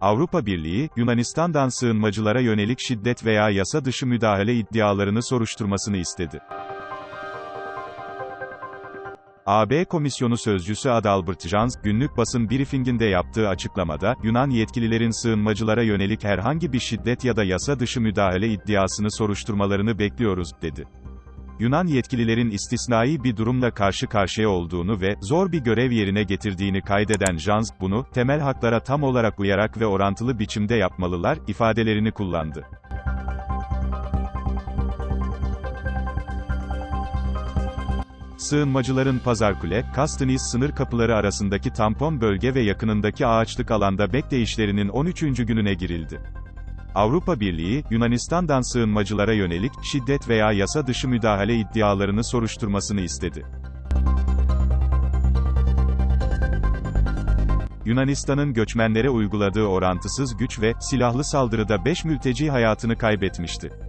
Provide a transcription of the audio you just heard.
Avrupa Birliği, Yunanistan'dan sığınmacılara yönelik şiddet veya yasa dışı müdahale iddialarını soruşturmasını istedi. AB Komisyonu Sözcüsü Adalbert Jans, günlük basın briefinginde yaptığı açıklamada, Yunan yetkililerin sığınmacılara yönelik herhangi bir şiddet ya da yasa dışı müdahale iddiasını soruşturmalarını bekliyoruz, dedi. Yunan yetkililerin istisnai bir durumla karşı karşıya olduğunu ve zor bir görev yerine getirdiğini kaydeden Jans, bunu, temel haklara tam olarak uyarak ve orantılı biçimde yapmalılar, ifadelerini kullandı. Sığınmacıların Pazarkule, Kastaniz sınır kapıları arasındaki tampon bölge ve yakınındaki ağaçlık alanda bekleyişlerinin 13. gününe girildi. Avrupa Birliği, Yunanistan'dan sığınmacılara yönelik, şiddet veya yasa dışı müdahale iddialarını soruşturmasını istedi. Yunanistan'ın göçmenlere uyguladığı orantısız güç ve silahlı saldırıda 5 mülteci hayatını kaybetmişti.